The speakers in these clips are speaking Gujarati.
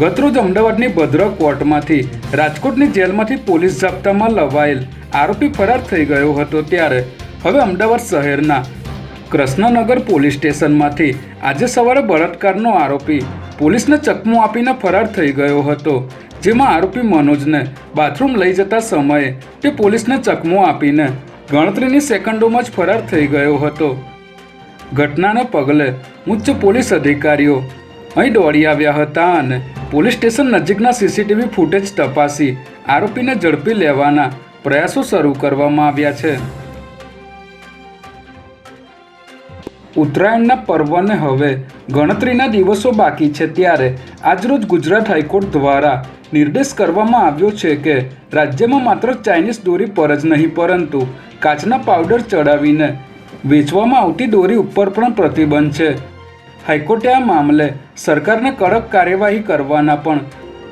ગતરોજ અમદાવાદની ભદ્ર કોર્ટમાંથી રાજકોટની જેલમાંથી પોલીસ જાપ્તામાં લવાયેલ આરોપી ફરાર થઈ ગયો હતો ત્યારે. હવે અમદાવાદ શહેરના કૃષ્ણનગર પોલીસ સ્ટેશનમાંથી આજે સવારે બળાત્કારનો આરોપી પોલીસને ચકમો આપીને ફરાર થઈ ગયો હતો, જેમાં આરોપી મનોજને બાથરૂમ લઈ જતા સમયે તે પોલીસને ચકમો આપીને ગણતરીની સેકન્ડોમાં જ ફરાર થઈ ગયો હતો. ઘટનાને પગલે ઉચ્ચ પોલીસ અધિકારીઓ અહીં દોડી આવ્યા હતા અને પોલીસ સ્ટેશન નજીકના સીસીટીવી ફૂટેજ તપાસી આરોપીને ઝડપી લેવાના પ્રયાસો શરૂ કરવામાં આવ્યા છે. ઉત્તરાયણના પર્વને હવે ગણતરીના દિવસો બાકી છે ત્યારે આજરોજ ગુજરાત હાઈકોર્ટ દ્વારા નિર્દેશ કરવામાં આવ્યો છે કે રાજ્યમાં માત્ર ચાઇનીઝ દોરી પર જ નહીં, પરંતુ કાચના પાવડર ચડાવીને વેચવામાં આવતી દોરી ઉપર પણ પ્રતિબંધ છે. હાઈકોર્ટે આ મામલે સરકારને કડક કાર્યવાહી કરવાના પણ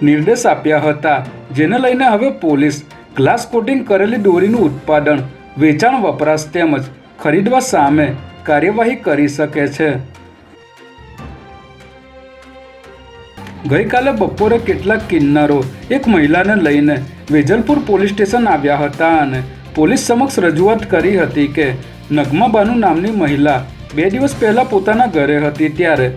નિર્દેશ આપ્યા હતા, જેને લઈને હવે પોલીસ ગ્લાસ કોટિંગ કરેલી દોરીનું ઉત્પાદન, વેચાણ, વપરાશ તેમજ ખરીદવા સામે કાર્યવાહી કરી શકે છે. ગઈકાલે બપોરે કેટલાક કિન્નરો એક મહિલાને લઈને વેજલપુર પોલીસ સ્ટેશન આવ્યા હતા અને પોલીસ સમક્ષ રજૂઆત કરી હતી કે નગમાબાનુ નામની મહિલા બે દિવસ પહેલાં પોતાના ઘરે હતી ત્યારે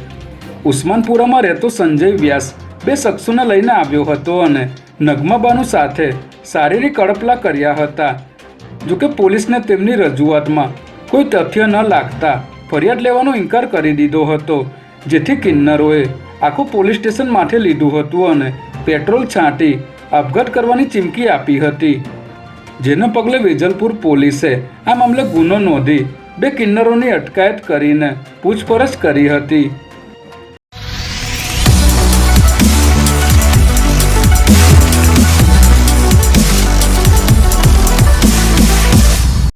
ઉસ્માનપુરામાં રહેતો સંજય વ્યાસ બે શખ્સોને લઈને આવ્યો હતો અને નગમાબાનુ સાથે શારીરિક અડપલા કર્યા હતા. જોકે પોલીસને તેમની રજૂઆતમાં કોઈ તથ્ય ન લાગતા ફરિયાદ લેવાનો ઇનકાર કરી દીધો હતો, જેથી કિન્નરોએ આખું પોલીસ સ્ટેશન માથે લીધું હતું અને પેટ્રોલ છાંટી આપઘાત કરવાની ચીમકી આપી હતી. જેને પગલે વેજલપુર પોલીસે આ મામલે ગુનો નોંધી બે કિન્નરોની અટકાયત કરીને પૂછપરછ કરી હતી.